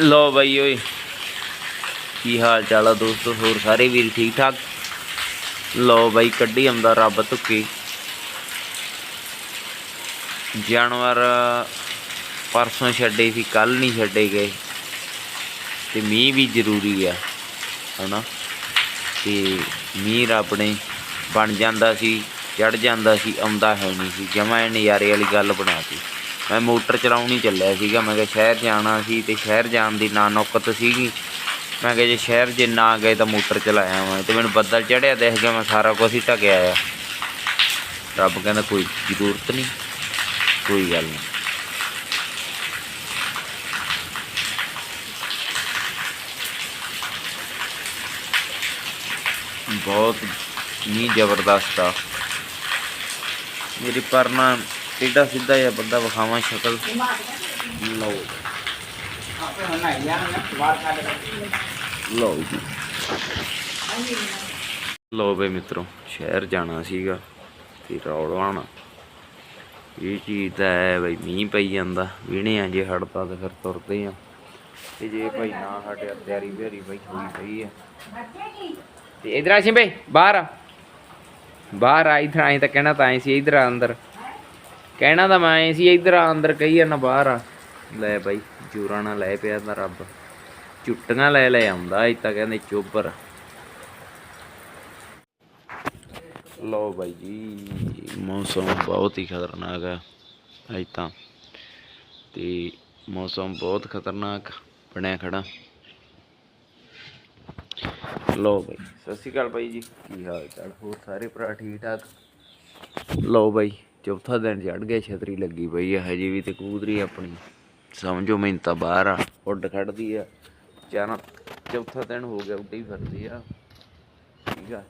ਲੋ ਬਾਈ ਓਏ, ਕੀ ਹਾਲ ਚਾਲ ਆ ਦੋਸਤੋ, ਹੋਰ ਸਾਰੇ ਵੀਰ ਠੀਕ ਠਾਕ? ਲੋ ਬਾਈ ਕੱਢੀ ਆਉਂਦਾ ਰੱਬ ਧੁੱਕੀ। ਜਾਨਵਰ ਪਰਸੋਂ ਛੱਡੇ ਸੀ ਕੱਲ ਨਹੀਂ ਛੱਡੇ ਗਏ। ਤੇ ਮੀਂਹ ਵੀ ਜ਼ਰੂਰੀ ਆ, ਹਨਾ? ਤੇ ਮੀਂਹ ਰੱਬ ਨੇ ਬਣ ਜਾਂਦਾ ਸੀ ਚੜ ਜਾਂਦਾ ਸੀ, ਆਉਂਦਾ ਹੈ ਨਹੀਂ ਸੀ, ਜਮਾ ਨਜ਼ਾਰੇ ਵਾਲੀ ਗੱਲ ਬਣਾਤੀ ਮੈਂ ਮੋਟਰ ਚਲਾਉਣ ਹੀ ਚੱਲਿਆ ਸੀਗਾ। ਮੈਂ ਕਿਹਾ ਸ਼ਹਿਰ ਜਾਣਾ ਸੀ ਤੇ ਸ਼ਹਿਰ ਜਾਣ ਦੀ ਨਾ ਨੌਕਤ ਸੀਗੀ। ਮੈਂ ਕਿਹਾ ਜੇ ਸ਼ਹਿਰ ਜੇ ਨਾ ਗਏ ਤਾਂ ਮੋਟਰ ਚਲਾਇਆ ਮੈਂ ਤੇ ਮੈਨੂੰ ਬੱਦਲ ਚੜਿਆ ਦੇਖ ਗਿਆ ਮੈਂ ਸਾਰਾ ਕੁਝ ਹੀ ਢਕਿਆ ਆ। ਰੱਬ ਕਹਿੰਦਾ ਕੋਈ ਜ਼ਰੂਰਤ ਨਹੀਂ, ਕੋਈ ਗੱਲ ਨਹੀਂ। ਬਹੁਤ ਨਹੀਂ ਜ਼ਬਰਦਸਤ ਆ। ਮੇਰੀ ਪਰਨਾ ਟੇਢਾ ਸਿੱਧਾ ਜਿਹਾ ਬੰਦਾ ਵਿਖਾਵਾਂ ਸ਼ਕਲ। ਲਓ ਲਓ ਜੀ। ਲਓ ਬਈ ਮਿੱਤਰੋ, ਸ਼ਹਿਰ ਜਾਣਾ ਸੀਗਾ ਤੇ ਰੌਲਵਾਣਾ ਇਹ ਚੀਜ਼ ਤਾਂ ਹੈ ਬਈ, ਮੀਂਹ ਪਈ ਜਾਂਦਾ। ਵੀਣੇ ਆ ਜੇ ਹੜਦਾ ਤੇ ਫਿਰ ਤੁਰਦੇ ਆ। ਤੇ ਜੇ ਭਾਈ ਨਾ ਹਟਿਆ ਤਿਆਰੀ ਬਿਆਰੀ ਬਈ ਹੋਈ ਪਈ ਆ। ਤੇ ਇਧਰ ਆ ਬਈ ਬਾਹਰ ਆ। ਬਾਹਰ ਆ, ਇਧਰ ਆਏ ਤਾਂ ਕਹਿਣਾ ਤਾਂ ਆਏ ਸੀ, ਇਧਰ ਅੰਦਰ। ਕਹਿਣਾ ਤਾਂ ਮੈਂ ਆਈ ਸੀ, ਇਧਰ ਆ, ਅੰਦਰ ਕਹੀ ਨਾ ਬਾਹਰ ਆ। ਲੈ ਬਾਈ, ਜੂਰਾ ਨਾਲ ਲੈ ਪਿਆ ਤਾਂ ਰੱਬ। ਚੁੱਟੀਆਂ ਲੈ ਲੈ ਆਉਂਦਾ, ਇਹ ਤਾਂ ਕਹਿੰਦੇ ਚੋਬਰ। ਲੋ ਬਾਈ ਜੀ, ਮੌਸਮ ਬਹੁਤ ਹੀ ਖਤਰਨਾਕ ਹੈ ਅੱਜ ਤਾਂ। ਤੇ ਮੌਸਮ ਬਹੁਤ ਖਤਰਨਾਕ, ਬਣਿਆ ਖੜਾ। ਲੋ ਬਾਈ, ਸਤਿ ਸ਼੍ਰੀ ਅਕਾਲ ਬਾਈ ਜੀ, ਕੀ ਹਾਲ ਚਾਲ? ਹੋਰ ਸਾਰੇ ਭਰਾ ਠੀਕ ਠਾਕ ਲੋ ਬਾਈ ਚੌਥਾ ਦਿਨ ਚੜ ਗਿਆ, ਛਤਰੀ ਲੱਗੀ ਪਈ ਆ, ਹਜੇ ਵੀ ਤੇ ਕਬੂਤਰੀ ਆਪਣੀ। ਸਮਝੋ, ਮੈਨੂੰ ਤਾਂ ਬਾਹਰ ਆ, ਉੱਡ ਖੜਦੀ ਆ। ਚਾਰਾਂ ਚੌਥਾ ਦਿਨ ਹੋ ਗਿਆ, ਉੱਡੀ ਫਿਰਦੀ ਆ। ਠੀਕ ਆ।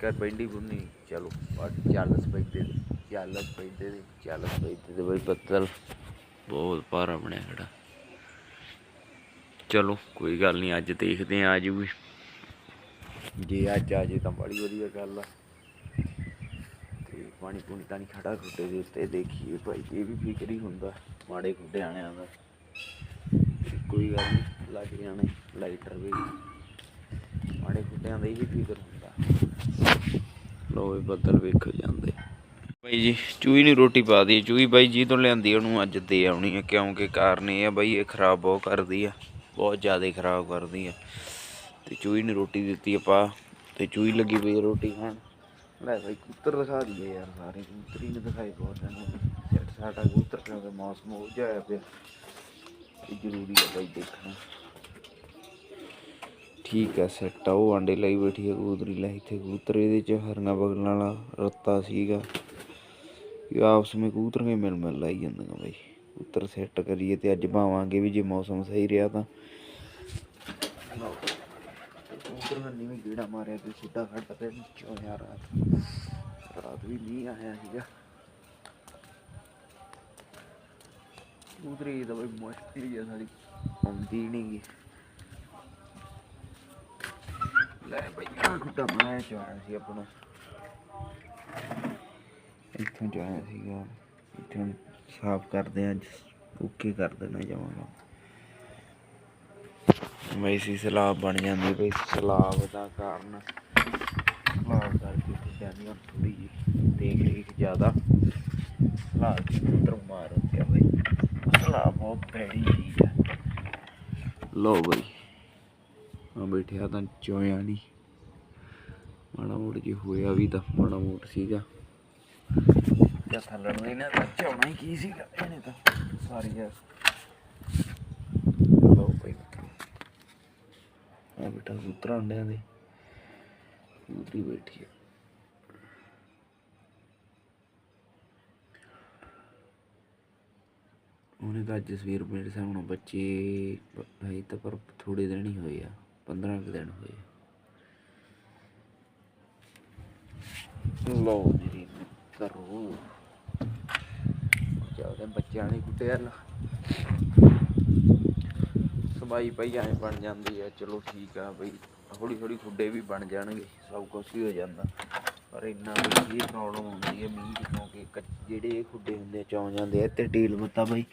ਕਰ ਪੈਂਦੀ ਬੁੰਨੀ ਚਲੋ ਬਾਟ ਚੱਲ ਸਪੈਦੇ ਚੱਲ ਪੈਂਦੇ ਦੇ ਚੱਲ ਸਪੈਦੇ ਦੇ ਬਈ ਬੱਦਲ। ਬਹੁਤ ਭਾਰਾ ਬਣਿਆ ਖੜਾ। ਚਲੋ, ਕੋਈ ਗੱਲ ਨਹੀਂ, ਅੱਜ ਦੇਖਦੇ ਆ, ਆਜੂਗੀ। ਜੇ ਅੱਜ ਆ ਜੇ ਤਾਂ ਬੜੀ ਵਧੀਆ ਗੱਲ ਆ। ਪਾਣੀ ਪੂਣੀ ਤਾਂ ਨਹੀਂ ਖੜਾ ਖੁੱਡੇ ਦੇ ਉੱਤੇ, ਦੇਖੀਏ ਭਾਈ, ਇਹ ਵੀ ਫਿਕਰ ਹੀ ਹੁੰਦਾ। ਮਾੜੇ ਖੁੱਡੇ ਆਣਿਆਂ ਦਾ। ਕੋਈ ਗੱਲ ਨਹੀਂ ਲੱਗ ਜਾਣੇ ਲਾਈਟਰ ਵੀ। ਮਾੜੇ ਖੁੱਡਿਆਂ ਦਾ ਇਹ ਫਿਕਰ ਹੁੰਦਾ। ਲੋ ਇਹ ਬੱਦਲ ਵੇਖੋ ਜਾਂਦੇ। ਬਾਈ ਜੀ, ਚੂਹੀ ਨੂੰ ਰੋਟੀ ਪਾ ਦੀ ਚੂਹੀ ਬਾਈ ਜੀ ਤੋਂ ਲਿਆਂਦੀ ਉਹਨੂੰ ਅੱਜ ਦੇ ਆਉਣੀ ਹੈ ਕਿਉਂਕਿ ਕਾਰਨ ਇਹ ਆ ਬਾਈ, ਇਹ ਖਰਾਬ ਬਹੁਤ ਕਰਦੀ ਆ। ਬਹੁਤ ਜ਼ਿਆਦਾ ਖਰਾਬ ਕਰਦੀ ਆ। ਤੇ ਚੂਹੀ ਨੂੰ ਰੋਟੀ ਦਿੱਤੀ ਆਪਾਂ, ਤੇ ਚੂਹੀ ਲੱਗੀ ਪਈ ਰੋਟੀ ਖਾਣ। ਲੈ ਬਾਈ ਕਬੂਤਰ ਦਿਖਾ ਦਈਏ ਯਾਰ ਸਾਰੇ, ਕਬੂਤਰੀ ਨੇ ਦਿਖਾਈ ਬਹੁਤ ਸਾਨੂੰ ਸੈੱਟ ਸਾਡਾ ਕਬੂਤਰ ਕਿਉਂਕਿ ਮੌਸਮ ਹੋ ਜਾਇਆ ਪਿਆ। ਇਹ ਜ਼ਰੂਰੀ ਆ ਬਾਈ ਦੇਖਣਾ। ਠੀਕ ਹੈ ਸੈੱਟ ਆ, ਉਹ ਆਂਡੇ ਲਈ ਬੈਠੀ ਹੈ ਕਬੂਤਰੀ, ਲੈ ਇੱਥੇ ਕਬੂਤਰ ਇਹਦੇ ਚ ਹਰਨਾ ਬਗਲ ਵਾਲਾ ਰੱਤਾ ਸੀਗਾ। ਇਹ ਆਪਸ ਵਿੱਚ ਕਬੂਤਰ ਕੇ ਮਿਲ ਮਿਲ ਲਾਈ ਜਾਂਦੀਆਂ ਬਾਈ। ਕਬੂਤਰ ਸੈੱਟ ਕਰੀਏ ਤੇ ਅੱਜ ਭਾਵਾਂਗੇ ਵੀ ਜੇ ਮੌਸਮ ਸਹੀ ਰਿਹਾ ਤਾਂ। ਕਬੂਤਰ ਨੇ ਨੀਵੇਂ ਗੇੜਾ ਮਾਰਿਆ ਤੇ ਸਿੱਧਾ ਖੜ ਤੇ ਚੋ ਯਾਰ, ਰਾਤ ਰਾਤ ਵੀ ਨਹੀਂ ਆਇਆ ਸੀਗਾ। ਕਬੂਤਰੀ ਦਾ ਬਈ ਮੁਸ਼ਕਿਲ ਹੀ ਆ ਸਾਡੀ ਆਉਂਦੀ ਨਹੀਂ ਲੈ ਬਈ, ਆਹ ਖੁੱਡਾ ਮੈਂ ਚਾਹਿਆ ਸੀ ਆਪਣਾ। ਇੱਥੋਂ ਚਾਹਿਆ ਸੀਗਾ, ਇੱਥੋਂ ਸਾਫ਼ ਕਰਦੇ ਆ ਅੱਜ ਓਕੇ ਕਰ ਦੇਣਾ ਜਾਵਾਂਗਾ ਵੈਸੀ ਸਲਾਬ ਬਣ ਜਾਂਦੀ ਬਈ, ਸਲਾਬ ਦਾ ਕਾਰਨ ਸਲਾਬ ਕਰਕੇ ਖੁੱਡਿਆਂ ਦੀ ਥੋੜੀ ਜਿਹੀ, ਦੇਖ ਰੇਖ ਜ਼ਿਆਦਾ। ਸਲਾਬ ਦੀ ਅੰਦਰ ਮਾਰ ਗਿਆ ਬਈ। ਸਲਾਬ ਬਹੁਤ ਭੈੜੀ ਚੀਜ਼ ਹੈ ਲੋ ਬਈ ਆ ਬੈਠਿਆ ਤਾਂ ਚੋਇਆ ਨਹੀਂ ਮਾੜਾ ਮੋੜ ਜੀ ਹੋਇਆ ਵੀ ਤਾਂ ਮਾੜਾ ਮੋੜ ਸੀਗਾ। ਜਾਂ ਥੱਲੜ ਦੇ ਨਾ ਚੋਣਾ ਹੀ ਕੀ ਸੀਗਾ, ਇਹਨੇ ਤਾਂ। ਸਾਰੀ ਯਾਰ ਲੋ ਬਈ ਆ ਬੇਟਾ ਸੂਤਰਾਂ ਅੰਡਿਆਂ ਦੇ। ਉਤਰੀ ਬੈਠੀ ਹੈ ਉਹਨੇ ਤਾਂ ਅੱਜ ਮੇਰੇ ਹਿਸਾਬ ਬੱਚੇ ਹੈ ਤਾਂ ਪਰ ਥੋੜੇ ਦਿਨ ਹੀ ਹੋਏ ਆ 15 ਕੁ ਦਿਨ ਹੋਏ ਲੋ ਜੀ ਕਰੋ ਚੱਲਦੇ ਬੱਚਿਆਂ ਨੇ ਕੁੱਟਿਆ ਲਾ। ਸਬਾਈ ਪਈ ਐ ਬਣ ਜਾਂਦੀ ਹੈ ਚਲੋ ਠੀਕ ਆ ਬਈ। ਹੌਲੀ ਹੌਲੀ ਖੁੱਡੇ ਵੀ ਬਣ ਜਾਣਗੇ ਸਭ ਕੁਝ ਹੀ ਹੋ ਜਾਂਦਾ। ਪਰ ਇੰਨਾ ਵੀ ਇਹ ਪ੍ਰੋਬਲਮ ਹੁੰਦੀ ਹੈ ਮੀਂਹ ਦੀ ਕਿਉਂਕਿ ਕੱਚ- ਜਿਹੜੇ ਇਹ ਖੁੱਡੇ ਹੁੰਦੇ ਆ ਚੌਂ ਜਾਂਦੇ ਆ ਤੇ ਢੀਲ ਮੱਤਾ ਬਈ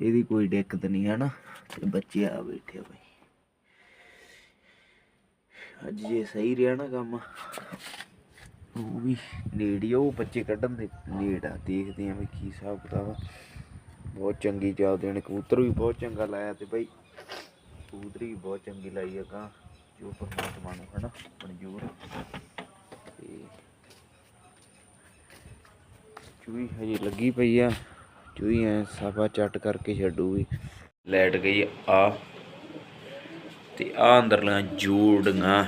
ਇਹਦੀ ਕੋਈ ਦਿੱਕਤ ਨਹੀਂ ਹੈ ਨਾ ਤੇ ਬੱਚੇ ਆ ਬੈਠੇ ਆ ਬਈ। ਅੱਜ ਜੇ ਸਹੀ ਰਿਹਾ ਨਾ ਕੰਮ ਉਹ ਵੀ ਨੇੜੇ ਹੀ ਆ, ਉਹ ਬੱਚੇ ਕੱਢਣ ਦੇ ਨੇੜਾ ਦੇਖਦੇ ਆ ਵੀ ਕੀ ਹਿਸਾਬ ਕਿਤਾਬ ਆ। ਬਹੁਤ ਚੰਗੀ ਚੱਲਦੇ ਨੇ ਕਬੂਤਰ ਵੀ ਬਹੁਤ ਚੰਗਾ ਲਾਇਆ ਤੇ ਬਈ। ਕਬੂਤਰੀ ਬਹੁਤ ਚੰਗੀ ਲਾਈ ਆ ਕਾਂ ਜੋ ਪਰਮਾਤਮਾ ਨੂੰ, ਹਨਾ, ਮਨਜ਼ੂਰ ਤੇ ਚੂਈ ਹਜੇ ਲੱਗੀ ਪਈ ਆ ਚੂਈ ਐ ਸਾਫਾ ਚੱਟ ਕਰਕੇ ਛੱਡੂਗੀ ਲੈਟ ਗਈ ਆ ਤੇ ਆ ਅੰਦਰਲੀਆਂ ਜੋੜੀਆਂ।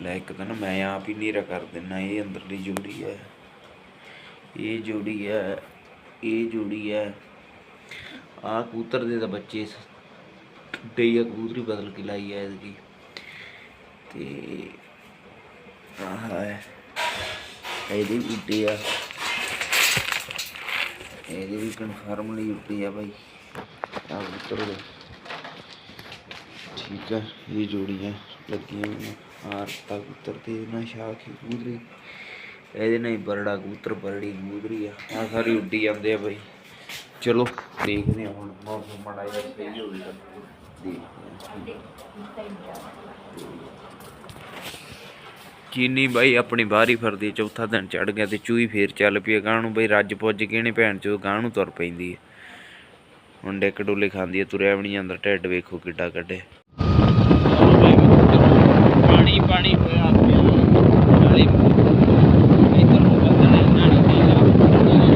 ਲੈ ਇੱਕ ਤਾਂ ਮੈਂ ਆਪ ਹੀ ਨੀਰਾ ਕਰ ਦਿੰਨਾ, ਇਹ ਅੰਦਰਲੀ ਜੋੜੀ ਹੈ ਇਹ ਜੋੜੀ ਹੈ ਇਹ ਜੋੜੀ ਹੈ ਆ ਕਬੂਤਰ ਦੇ ਤਾਂ ਬੱਚੇ ਡਈ ਕਬੂਤਰੀ ਬਦਲ ਕੇ ਲਾਈ ਹੈ ਇਹਦੀ ਤੇ ਆਹ ਹੈ। ਇਹਦੇ ਵੀ ਉੱਡੇ ਆ। ਇਹਦੇ ਵੀ ਕਨਫਰਮ ਲਈ ਉੱਡੇ ਆ ਭਾਈ ਆ ਕਬੂਤਰ ਦੇ। ਠੀਕ ਹੈ ਇਹ ਜੋੜੀਆਂ ਲੱਗੀਆਂ ਹੋਈਆਂ। ਆਰ ਤਾਂ ਕਬੂਤਰ ਨਾ ਸ਼ਾਖ ਕਬੂਤਰੀ। ਇਹਦੇ ਨਾਲ ਹੀ ਬਰੜਾ ਕਬੂਤਰ, ਬਰੜੀ ਕਬੂਤਰੀ ਆ। ਆ ਸਾਰੀ ਉੱਡੀ ਜਾਂਦੇ ਆ ਬਾਈ। ਚਲੋ। ਦੇਖਦੇ ਆ ਹੁਣ ਮੌਸਮ ਮਾੜਾ ਜਿਹਾ ਸਹੀ ਹੋਵੇ ਤਾਂ। ਦੇਖਦੇ ਚੀਨੀ ਬਾਈ ਆਪਣੀ ਬਾਹਰੀ ਫਿਰਦੀ ਹੈ, ਚੌਥਾ ਦਿਨ ਚੜ ਗਿਆ ਤੇ ਚੂਈ ਫੇਰ ਚੱਲ ਪਈ ਗਾਂ ਨੂੰ ਬਈ ਰੱਜ ਪੁੱਜ ਕੇ ਨੇ ਭੈਣ ਚੋ ਗਾਂ ਨੂੰ ਤੁਰ ਪੈਂਦੀ ਹੈ ਹੁਣ ਡਿੱਕ ਡੋਲੇ ਖਾਂਦੀ ਹੈ ਤੁਰਿਆ ਵੀ ਨਹੀਂ ਜਾਂਦਾ ਢਿੱਡ ਵੇਖੋ ਕਿੱਡਾ ਕੱਢੇ ਪਾਣੀ ਪਾਣੀ ਹੋਇਆ ਪਿਆ ਨਾਲੇ ਇਧਰ ਨੂੰ ਬਦਲ ਇੰਨਾ ਨਹੀਂ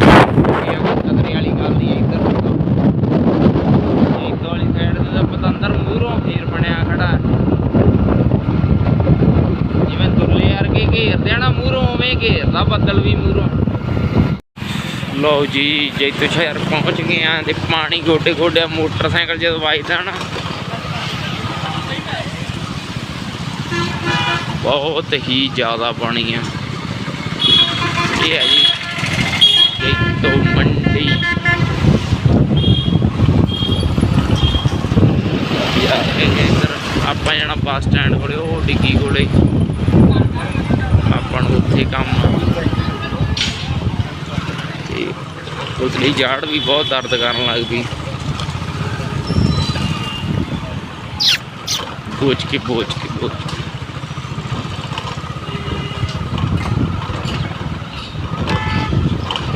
ਤਗੜੀ ਵਾਲੀ ਗੱਲ ਦੀ ਇੱਧਰ ਇੱਕ ਵਾਲੀ ਸਾਈਡ ਤੇ ਤਾਂ ਪਤੰਦਰ ਮੂਹਰੋਂ ਫੇਰ ਬਣਿਆ ਖੜਾ ਜਿਵੇਂ ਦੁਰਲੇ ਵਰਗੇ ਘੇਰਦੇ ਆ ਨਾ ਮੂਹਰੋਂ ਘੇਰਦਾ ਬੱਦਲ ਵੀ ਮੂਹਰੋਂ। ਲਓ ਜੀ, ਜੈਤੋ ਸ਼ਹਿਰ ਪਹੁੰਚ ਗਏ ਆ ਤੇ ਪਾਣੀ ਗੋਡੇ ਗੋਡੇ ਮੋਟਰਸਾਈਕਲ ਜਦੋਂ ਵੱਜਦਾ ਨਾ। ਬਹੁਤ ਹੀ ਜ਼ਿਆਦਾ ਪਾਣੀ ਆ। ਇਹ ਹੈ ਜੀ, ਜੈਤੋ ਮੰਡੀ। ਆਪਾਂ ਜਾਣਾ ਬੱਸ ਸਟੈਂਡ ਕੋਲੇ, ਉਹ ਡਿੱਗੀ ਕੋਲੇ। ਆਪਾਂ ਨੂੰ ਉੱਥੇ ਕੰਮ ਆ ਤੇ ਉਸਲੀ ਝਾੜ ਵੀ ਬਹੁਤ ਦਰਦ ਕਰਨ ਲੱਗ ਪਈ ਬੋਝ ਕੇ ਬੋਝ ਕੇ ਬੋਝ ਕੇ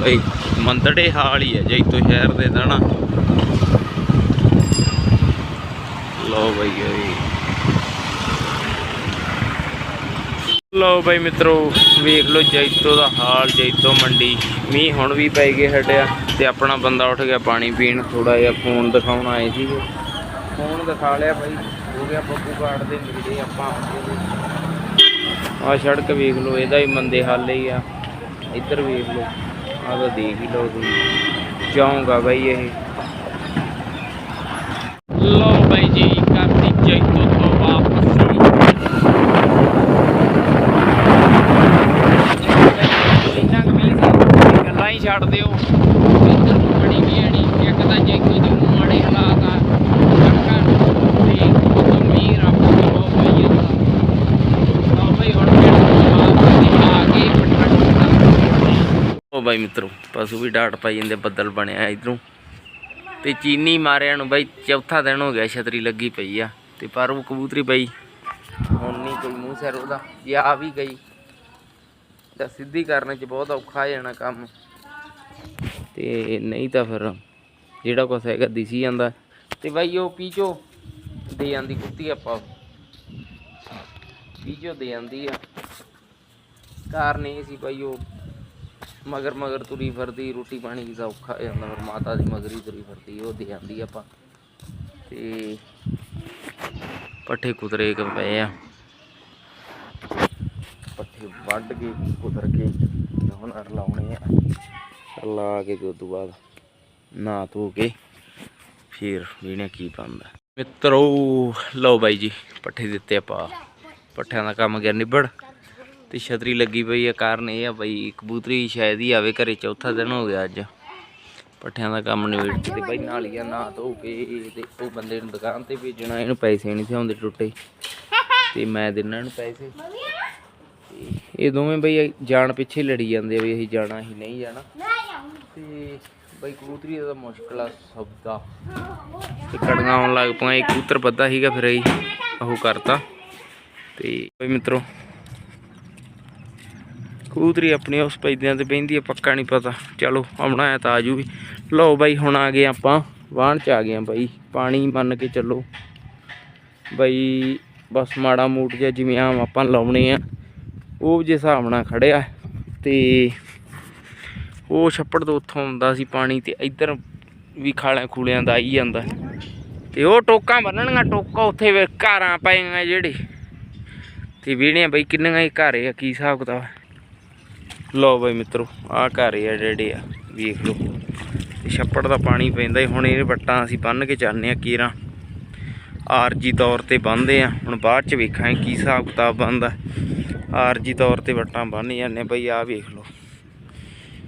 ਬਈ ਮੰਦੜੇ ਹਾਲ ਹੀ ਹੈ ਜੇ ਜੈਤੋ ਸ਼ਹਿਰ ਦੇ ਤਾਂ ਨਾ ਲਓ ਬਈ ਓਏ ਲਓ ਬਾਈ ਮਿੱਤਰੋ, ਵੇਖ ਲਓ ਜੈਤੋ ਦਾ ਹਾਲ, ਜੈਤੋ ਮੰਡੀ। ਮੀਂਹ ਹੁਣ ਵੀ ਪੈ ਗਏ ਹਟਿਆ ਤੇ ਆਪਣਾ ਬੰਦਾ ਉੱਠ ਗਿਆ ਪਾਣੀ ਪੀਣ ਥੋੜਾ ਜਿਹਾ ਫੋਨ ਦਿਖਾਉਣ ਆਏ ਸੀਗੇ। ਫੋਨ ਦਿਖਾ ਲਿਆ ਬਾਈ, ਹੋ ਗਿਆ ਬੱਬੂ ਘਾਟ ਦੇ ਨੇੜੇ, ਆਪਾਂ ਆ ਸੜਕ ਵੇਖ ਲਓ, ਇਹਦਾ ਹੀ ਮੰਦੇ ਹਾਲ ਹੀ ਆ। ਇੱਧਰ ਵੇਖ ਲਓ, ਆਹ ਤਾਂ ਦੇਖ ਹੀ ਲਓ ਤੁਸੀਂ। ਜਾਉਂਗਾ ਬਾਈ ਇਹ ਲੋ ਬਾਈ ਜੀ ਕਰਤੀ ਜੈਤੋ ਤੋਂ ਵਾਪਸੀ ਇੰਨਾ ਕਮੀਜ਼ ਗੱਲਾਂ ਹੀ ਛੱਡ ਦਿਓ ਇੱਧਰ ਨੂੰ ਵੀ ਆਣੀ ਇੱਕ ਤਾਂ ਜੈਤੋ ਦੇ ਮਾੜੇ ਹਾਲਾਤ ਆ ਸੜਕਾਂ ਤੇ ਉਦੋਂ ਮੀਂਹ ਰੱਬ ਦੀ ਬਹੁਤ ਪਈ ਹੈ ਤਾਂ ਬਈ ਹੁਣ ਉਹ ਬਾਈ ਮਿੱਤਰੋ, ਪਸ਼ੂ ਵੀ ਡਾਟ ਪਾਈ ਜਾਂਦੇ, ਬੱਦਲ ਬਣਿਆ ਇਧਰੋਂ। ਤੇ ਚੀਨੀ ਮਾਰਿਆ ਨੂੰ ਬਾਈ ਚੌਥਾ ਦਿਨ ਹੋ ਗਿਆ, ਛਤਰੀ ਲੱਗੀ ਪਈ ਆ। ਤੇ ਪਰ ਉਹ ਕਬੂਤਰੀ ਬਾਈ, ਹੁਣ ਨਹੀਂ ਕੋਈ ਮੂੰਹ ਸਿਰ ਉਹਦਾ। ਜੇ ਆ ਵੀ ਗਈ, ਤਾਂ ਸਿੱਧੀ ਕਰਨ 'ਚ ਬਹੁਤ ਔਖਾ ਹੋ ਜਾਣਾ ਕੰਮ। ਤੇ ਨਹੀਂ ਤਾਂ ਫਿਰ ਜਿਹੜਾ ਕੁਛ ਹੈਗਾ ਦਿਸੀ ਜਾਂਦਾ। ਤੇ ਬਾਈ ਉਹ ਪੀਚੋ ਦੇ ਜਾਂਦੀ ਕੁੱਤੀ ਆਪਾਂ। ਪੀਚੋ ਦੇ ਜਾਂਦੀ ਆ। ਕਾਰਨ ਇਹ ਸੀ ਬਾਈ ਉਹ। ਮਗਰ ਮਗਰ ਤੁਰੀ ਫਿਰਦੀ, ਰੋਟੀ ਪਾਣੀ ਦਾ ਔਖਾ ਹੋ ਜਾਂਦਾ, ਫਿਰ ਮਾਤਾ ਦੀ ਮਗਰੀ ਤੁਰੀ ਫਿਰਦੀ, ਉਹ ਦੇ ਆਂਦੀ ਆਪਾਂ। ਤੇ ਪੱਠੇ ਕੁਤਰੇ ਕ ਪਏ ਆ। ਪੱਠੇ ਵੱਢ ਕੇ ਕੁਤਰ ਕੇ ਹੁਣ ਅਰ ਲਾਉਣੇ ਆ। ਲਾ ਕੇ ਤੇ ਉਸ ਤੋਂ ਬਾਅਦ ਨਾ ਧੋ ਕੇ ਫਿਰ ਇਹਨੇ ਕੀ ਪਾਉਂਦਾ ਮਿੱਤਰੋ, ਲਓ ਬਾਈ ਜੀ, ਪੱਠੇ ਦਿੱਤੇ ਆਪਾਂ। ਪੱਠਿਆਂ ਦਾ ਕੰਮ ਗਿਆ ਨਿਬੜ ਤੇ ਛਤਰੀ ਲੱਗੀ ਪਈ ਆ। ਕਾਰਨ ਇਹ ਆ ਬਈ ਕਬੂਤਰੀ ਸ਼ਾਇਦ ਹੀ ਆਵੇ ਘਰੇ, ਚੌਥਾ ਦਿਨ ਹੋ ਗਿਆ ਅੱਜ। ਪੱਠਿਆਂ ਦਾ ਕੰਮ ਨਿਬੇੜ ਕੇ ਤੇ ਬਈ ਨਾਲੀਆਂ ਨਾ ਧੋ ਕੇ ਤੇ ਉਹ ਬੰਦੇ ਨੂੰ ਦੁਕਾਨ ਤੇ ਭੇਜਣਾ, ਇਹਨੂੰ ਪੈਸੇ ਨਹੀਂ ਥਿਆਉਂਦੇ ਟੁੱਟੇ। ਤੇ ਮੈਂ ਦਿੰਨਾ ਇਹਨੂੰ ਪੈਸੇ। ਇਹ ਦੋਵੇਂ ਬਈ, ਜਾਣ ਪਿੱਛੇ ਲੜੀ ਜਾਂਦੇ ਵੀ ਅਸੀਂ ਜਾਣਾ, ਅਸੀਂ ਨਹੀਂ ਜਾਣਾ। ਤੇ ਬਈ ਕਬੂਤਰੀ ਦਾ ਤਾਂ ਮੁਸ਼ਕਲ ਆ ਸਭ ਤੇ ਕੜੀਆਂ ਆਉਣ ਲੱਗ ਪਈਆਂ ਇੱਕ ਕਬੂਤਰ ਵੱਧਾ ਸੀਗਾ ਫਿਰ ਅਸੀਂ ਉਹ ਕਰਤਾ। ਤੇ ਬਈ ਮਿੱਤਰੋ, ਕਬੂਤਰੀ ਆਪਣੀ ਉਸ ਪੈਦਿਆਂ ਤੇ ਬਹਿੰਦੀ ਆ, ਪੱਕਾ ਨਹੀਂ ਪਤਾ। ਚਲੋ ਆਉਣਾ ਹੈ ਤਾਂ ਆਜੂ ਵੀ। ਲਓ ਬਾਈ, ਹੁਣ ਆ ਗਏ ਆਪਾਂ, ਵਾਹਣ ਚ ਆ ਗਏ ਆ ਬਾਈ। ਪਾਣੀ ਮੰਨ ਕੇ ਚੱਲੋ। ਬਾਈ ਬਸ ਮਾੜਾ ਮੂਟ ਜਿਹਾ ਜਿਵੇਂ ਆਮ ਆਪਾਂ ਲਾਉਣੇ ਆ, ਉਹ ਜੇ ਹਿਸਾਬ ਨਾਲ ਖੜਿਆ ਤੇ ਉਹ ਛੱਪੜ ਤੋਂ ਉੱਥੋਂ ਆਉਂਦਾ ਸੀ ਪਾਣੀ ਤੇ ਇੱਧਰ ਵੀ ਖਾਲਿਆਂ ਖੂਲਿਆਂ ਦਾ ਆਈ ਜਾਂਦਾ ਤੇ ਉਹ ਟੋਕਾਂ ਬੰਨਣੀਆਂ ਟੋਕਾ ਉੱਥੇ ਘਰਾਂ ਪਏਗਾ ਜਿਹੜੇ। ਤੇ ਵੀਣੀਆਂ ਬਈ ਕਿੰਨੀਆਂ ਹੀ ਘਰ ਆ ਕੀ ਹਿਸਾਬ ਕਿਤਾਬ ਲਓ ਬਈ ਮਿੱਤਰੋ ਆਹ ਘਰ ਆ ਜਿਹੜੇ ਆ ਵੇਖ ਲਓ। ਤੇ ਛੱਪੜ ਦਾ ਪਾਣੀ ਪੈਂਦਾ ਈ, ਹੁਣ ਇਹ ਵੱਟਾਂ ਅਸੀਂ ਬੰਨ ਕੇ ਚਾਹੁੰਦੇ ਆ ਕੀਰਾਂ। ਆਰਜੀ ਤੌਰ ਤੇ ਬੰਨਦੇ ਆ ਹੁਣ ਬਾਅਦ ਚ ਵੇਖਾਂਗੇ ਕੀ ਹਿਸਾਬ ਕਿਤਾਬ ਬਣਦਾ। ਆਰਜੀ ਤੌਰ ਤੇ ਵੱਟਾਂ ਬੰਨ ਜਾਂਦੇ ਬਈ ਆਹ ਵੇਖ ਲਓ।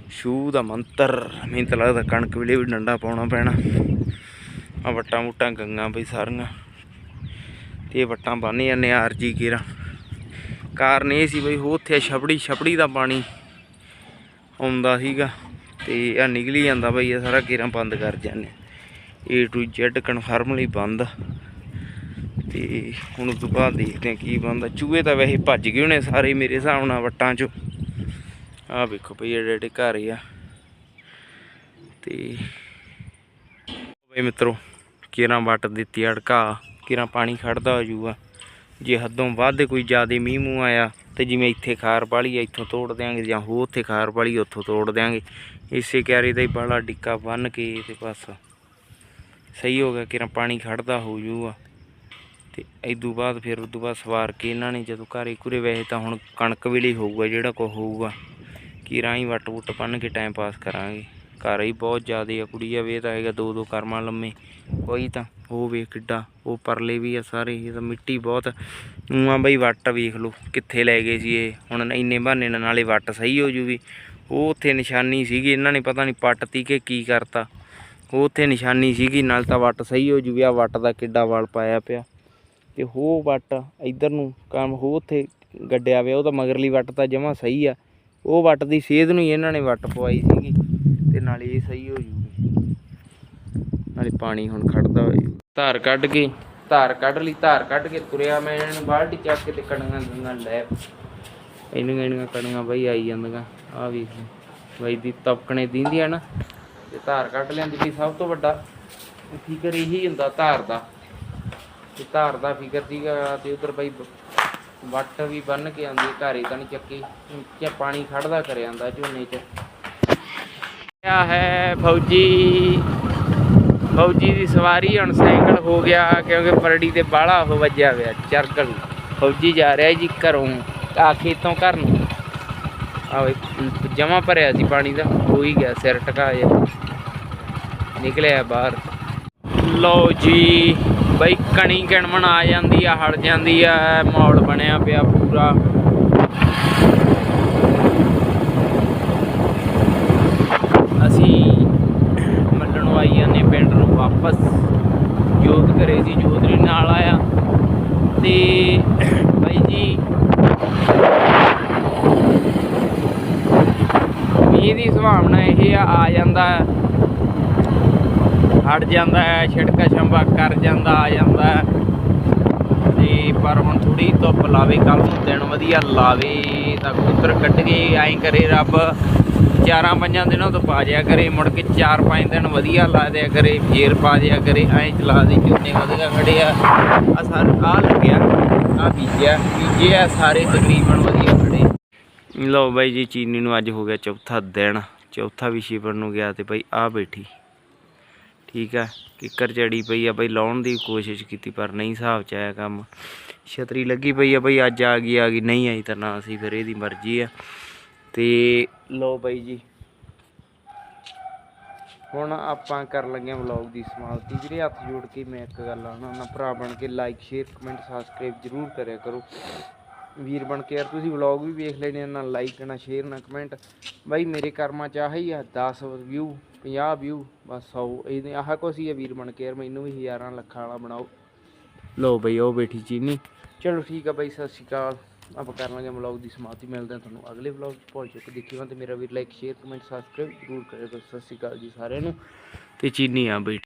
ਸ਼ੂ ਦਾ ਮੰਤਰ ਮੈਨੂੰ ਤਾਂ ਲੱਗਦਾ ਕਣਕ ਵੇਲੇ ਵੀ ਡੰਡਾ ਪਾਉਣਾ ਪੈਣਾ ਆ ਵੱਟਾਂ ਵੁੱਟਾਂ ਗੰਗਾ ਬਈ ਸਾਰੀਆਂ ਤੇ ਇਹ ਵੱਟਾਂ ਬੰਨ ਜਾਂਦੇ ਆ ਆਰਜੀ ਕੀਰਾਂ ਕਾਰਨ ਇਹ ਸੀ ਬਈ ਉਹ ਉੱਥੇ ਛਪੜੀ ਛਪੜੀ ਦਾ ਪਾਣੀ ਆਉਂਦਾ ਸੀਗਾ ਤੇ ਆ ਨਿਕਲੀ ਜਾਂਦਾ ਬਈ ਇਹ ਸਾਰਾ ਕੀਰਾਂ ਬੰਦ ਕਰ ਜਾਂਦੇ ਏ ਟੂ Z ਕਨਫਰਮਲੀ ਬੰਦ ਤੇ ਹੁਣ ਉਸ ਤੋਂ ਬਾਅਦ ਦੇਖਦੇ ਆ ਕੀ ਬੰਦਾ ਚੂਹੇ ਤਾਂ ਵੈਸੇ ਭੱਜ ਗਏ ਹੋਣੇ ਸਾਰੇ ਮੇਰੇ ਹਿਸਾਬ ਨਾਲ ਵੱਟਾਂ 'ਚੋਂ ਆਹ ਵੇਖੋ ਭਈ ਜਿਹੜੇ ਜਿਹੜੇ ਘਰ ਆ। ਤੇ ਬਈ ਮਿੱਤਰੋ ਕੀਰਾਂ ਵੱਟ ਦਿੱਤੀ ਅੜਕਾ ਕਿਰਾਂ ਪਾਣੀ ਖੜਦਾ ਹੋ ਜੂਗਾ ਜੇ ਹੱਦੋਂ ਵੱਧ ਕੋਈ ਜ਼ਿਆਦਾ ਮੀਂਹ ਮੂੰਹ ਆਇਆ ਤੇ ਜਿਵੇਂ ਇੱਥੇ ਖਾਰ ਪਾਲੀ ਆ, ਇੱਥੋਂ ਤੋੜ ਦਿਆਂਗੇ ਜਾਂ ਹੋ ਉੱਥੇ ਖਾਰ ਪਾਲੀ ਉੱਥੋਂ ਤੋੜ ਦਿਆਂਗੇ। ਇਸੇ ਕਿਆਰੇ ਦਾ ਹੀ ਬਾਲਾ ਡਿੱਕਾ ਬੰਨ ਕੇ ਤੇ ਬਸ। ਸਹੀ ਹੋ ਗਿਆ ਕਿਰਾਂ ਪਾਣੀ ਖੜਦਾ ਹੋ ਜੂਗਾ ਤੇ ਇਦੋਂ ਬਾਅਦ ਫਿਰ ਉਦੋਂ ਬਾਅਦ ਸਵਾਰ ਕੇ ਇਹਨਾਂ ਨੇ ਜਦੋਂ ਘਰੇ ਘੁਰੇ, ਵੈਸੇ ਤਾਂ ਹੁਣ ਕਣਕ ਵੇਲੇ ਹੋਊਗਾ, ਜਿਹੜਾ ਕੋ ਹੋਊਗਾ। ਕੀ ਰਾਹੀਂ ਵੱਟ ਵੁੱਟ ਪੰਨ ਕੇ ਟਾਈਮ ਪਾਸ ਕਰਾਂਗੇ। ਘਰ ਹੀ ਬਹੁਤ ਜ਼ਿਆਦੇ ਆ ਕੁੜੀ ਆ, ਵੇ ਤਾਂ ਹੈਗਾ ਦੋ ਦੋ ਕਰਮਾਂ ਲੰਮੇ। ਕੋਈ ਤਾਂ ਉਹ ਵੇਖ ਕਿੱਡਾ, ਉਹ ਪਰਲੇ ਵੀ ਆ ਸਾਰੇ, ਇਹ ਤਾਂ ਮਿੱਟੀ ਬਹੁਤ ਉਹਾਂ ਬਈ ਵੱਟ ਵੇਖ ਲਓ, ਕਿੱਥੇ ਲੈ ਗਏ ਸੀ ਇਹ। ਹੁਣ ਇੰਨੇ ਬਹਾਨੇ ਨਾਲ ਨਾਲੇ ਵੱਟ ਸਹੀ ਹੋ ਜੂਗੀ। ਉਹ ਉੱਥੇ ਨਿਸ਼ਾਨੀ ਸੀਗੀ, ਇਹਨਾਂ ਨੇ ਪਤਾ ਨਹੀਂ ਪੱਟਤੀ ਕਿ ਕੀ ਕਰਤਾ। ਉਹ ਉੱਥੇ ਨਿਸ਼ਾਨੀ ਸੀਗੀ, ਨਾਲ ਤਾਂ ਵੱਟ ਸਹੀ ਹੋ ਜੂਗੀ। ਆ ਵੱਟ ਦਾ ਕਿੱਡਾ ਵਾਲ ਪਾਇਆ ਪਿਆ। ਤੇ ਉਹ ਵੱਟ ਇੱਧਰ ਨੂੰ ਕੰਮ ਹੋ ਉੱਥੇ ਗੱਡਿਆ ਪਿਆ, ਉਹ ਤਾਂ ਮਗਰਲੀ ਵੱਟ ਤਾਂ ਜਮਾ ਸਹੀ ਆ। ਉਹ ਵੱਟ ਦੀ ਸੇਧ ਨੂੰ ਹੀ ਇਹਨਾਂ ਨੇ ਵੱਟ ਪਵਾਈ ਸੀਗੀ ਤੇ ਨਾਲੇ ਇਹ ਸਹੀ ਹੋ ਜੂਗੀ। ਨਾਲੇ ਪਾਣੀ ਹੁਣ ਖੜਦਾ ਹੋਏ। ਧਾਰ ਕੱਢ ਕੇ, ਧਾਰ ਕੱਢ ਲਈ, ਧਾਰ ਕੱਢ ਕੇ ਤੁਰਿਆ ਮੈਂ ਇਹਨਾਂ ਨੂੰ ਬਾਲਟੀ ਚੱਕ ਕੇ ਤੇ ਕਣੀਆਂ ਗੰਗਾ ਲੈ ਇਹਨੂੰ ਇਹਨੂੰ ਕਣੀਆਂ ਬਈ ਆਈ ਜਾਂਦੀਆਂ ਆ ਵੀ ਬਈ ਦੀ ਤਪਕਣੇ ਦਿੰਦੀਆਂ ਨਾ, ਤੇ ਧਾਰ ਕੱਢ ਲੈਂਦੀ ਵੀ ਸਭ ਤੋਂ ਵੱਡਾ। ਫਿਕਰ ਇਹੀ ਹੁੰਦਾ ਧਾਰ ਦਾ। ਤੇ ਧਾਰ ਦਾ ਫਿਕਰ ਸੀਗਾ ਤੇ ਉਧਰ ਬਈ ਵੱਟ ਵੀ ਬੰਨ ਕੇ ਆਉਂਦੀ, ਘਰੇ ਤਾਂ ਨਹੀਂ ਚੱਕੀ। ਕਿ ਪਾਣੀ ਖੜਦਾ ਕਰ ਜਾਂਦਾ ਝੋਨੇ 'ਚ। ਆ ਹੈ ਫੌਜੀ? ਫੌਜੀ ਦੀ ਸਵਾਰੀ ਹੁਣ ਸਾਈਕਲ ਹੋ ਗਿਆ, ਕਿਉਂਕਿ ਪਰੜੀ ਤੇ ਬਾਹਲਾ ਉਹ ਵੱਜਿਆ ਹੋਇਆ ਚਰਕਲ ਫੌਜੀ ਜਾ ਰਿਹਾ ਜੀ ਘਰੋਂ, ਆ ਖੇਤੋਂ ਘਰ ਨੂੰ। ਆ ਜਮਾ ਭਰਿਆ ਸੀ ਪਾਣੀ ਦਾ, ਹੋ ਹੀ ਗਿਆ ਸਿਰ ਟਕਾ ਨਿਕਲਿਆ ਬਾਹਰ। ਲਓ ਜੀ। ਕਣੀ ਕਿਣਮਣ ਆ ਜਾਂਦੀ ਆ, ਹਟ ਜਾਂਦੀ ਆ ਮਾਹੌਲ ਬਣਿਆ ਪਿਆ ਪੂਰਾ। ਅਸੀਂ ਮੱਲਣ ਆਈ ਜਾਂਦੇ ਪਿੰਡ ਨੂੰ ਵਾਪਸ। ਜੋਤ ਘਰੇ ਸੀ ਜੋਤ ਦੇ ਨਾਲ ਆਇਆ। ਤੇ ਬਾਈ ਜੀ, ਮੀਂਹ ਦੀ ਸੁਭਾਵਨਾ ਇਹ ਆ ਆ ਜਾਂਦਾ। ਹੈ ਹਟ ਜਾਂਦਾ ਹੈ, ਛਿੜਕਾ ਛੰਬਾ ਕਰ ਜਾਂਦਾ, ਆ ਜਾਂਦਾ ਹੈ। ਤੇ ਪਰ ਹੁਣ ਥੋੜੀ ਧੁੱਪ ਲਾਵੇ ਕੱਲ ਨੂੰ ਦਿਨ ਵਧੀਆ ਲਾਵੇ, ਤਾਂ ਕਬੂਤਰ ਕੱਢ ਕੇ ਐਂ ਕਰੇ ਰੱਬ। ਚਾਰਾਂ ਪੰਜਾਂ ਦਿਨਾਂ ਤੋਂ ਪਾ ਜਿਆ ਕਰੇ, ਮੁੜ ਕੇ ਚਾਰ ਪੰਜ ਦਿਨ ਵਧੀਆ ਲਾ ਦਿਆ ਕਰੇ, ਫੇਰ ਪਾ ਜਿਆ ਕਰੇ, ਐਂ ਚਲਾ ਦੇ, ਝੋਨੇ ਵਧੀਆ ਖੜੇ ਆ। ਆ ਸਰ ਆ ਲੱਗਿਆ ਆ ਬੀਜਿਆ ਬੀਜੇ ਸਾਰੇ ਤਕਰੀਬਨ ਵਧੀਆ ਖੜੇ। ਲਓ ਬਾਈ ਜੀ, ਚੀਨੀ ਨੂੰ ਅੱਜ ਹੋ ਗਿਆ ਚੌਥਾ ਦਿਨ, ਚੌਥਾ ਵੀ ਸ਼ਿਵਰ ਨੂੰ ਗਿਆ ਤੇ ਬਾਈ ਆ ਬੈਠੀ। ਠੀਕ ਆ, ਕਿੱਕਰ ਚੜੀ ਪਈ ਆ ਬਈ, ਲਾਉਣ ਦੀ ਕੋਸ਼ਿਸ਼ ਕੀਤੀ, ਪਰ ਨਹੀਂ ਹਿਸਾਬ ਚ ਆਇਆ ਕੰਮ। ਛਤਰੀ ਲੱਗੀ ਪਈ ਆ ਬਈ, ਅੱਜ ਆ ਗਈ ਆ ਗਈ, ਨਹੀਂ ਆਈ ਤਾਂ ਨਾ ਅਸੀਂ ਫਿਰ ਇਹਦੀ ਮਰਜ਼ੀ ਆ। ਤੇ ਲੋ ਬਈ ਜੀ, ਹੁਣ ਆਪਾਂ ਕਰਨ ਲੱਗੇ ਹਾਂ ਵਲੌਗ ਦੀ ਸਮਾਪਤੀ। ਵੀਰੇ, ਹੱਥ ਜੋੜ ਕੇ ਮੈਂ ਇੱਕ ਗੱਲ ਆਣਾ ਨਾ ਭਰਾ ਬਣ ਕੇ ਲਾਈਕ ਸ਼ੇਅਰ ਕਮੈਂਟ ਸਬਸਕ੍ਰਾਈਬ ਜਰੂਰ ਕਰਿਆ ਕਰੋ। ਵੀਰ ਬਣ ਕੇ ਯਾਰ ਤੁਸੀਂ ਵਲੌਗ ਵੀ ਵੇਖ ਲੈਣੇ ਨਾ ਲਾਈਕ ਨਾ ਸ਼ੇਅਰ ਨਾ ਕਮੈਂਟ ਬਾਈ ਮੇਰੇ ਕਰਮਾਂ ਚ ਆਹੀ ਆ 10 ਵਿਊ 50 ਵਿਊ ਬਸ 100 ਇਹਦੇ ਆਹ ਕੁਛ ਹੀ ਆ ਵੀਰ ਬਣ ਕੇ ਯਾਰ, ਮੈਨੂੰ ਵੀ ਹਜ਼ਾਰਾਂ ਲੱਖਾਂ ਵਾਲਾ ਬਣਾਓ। ਲੋ ਬਈ, ਉਹ ਬੈਠੀ ਚੀਨੀ। ਚਲੋ ਠੀਕ ਆ ਬਾਈ, ਸਤਿ ਸ਼੍ਰੀ ਅਕਾਲ। ਆਪਾਂ ਕਰ ਲਾਂਗੇ ਵਲੌਗ ਦੀ ਸਮਾਪਤੀ, ਮਿਲਦੇ ਹਾਂ ਤੁਹਾਨੂੰ ਅਗਲੇ ਵਲੌਗ 'ਚ। ਪਹੁੰਚ ਚੁੱਕੇ ਦੇਖਿਓ ਤੇ ਮੇਰਾ ਵੀਰ ਲਾਈਕ ਸ਼ੇਅਰ ਕਮੈਂਟ ਸਬਸਕ੍ਰਾਈਬ ਜ਼ਰੂਰ ਕਰਿਓ। ਸਤਿ ਸ਼੍ਰੀ ਅਕਾਲ ਜੀ ਸਾਰਿਆਂ ਨੂੰ। ਤੇ ਚੀਨੀ ਆ ਬਈ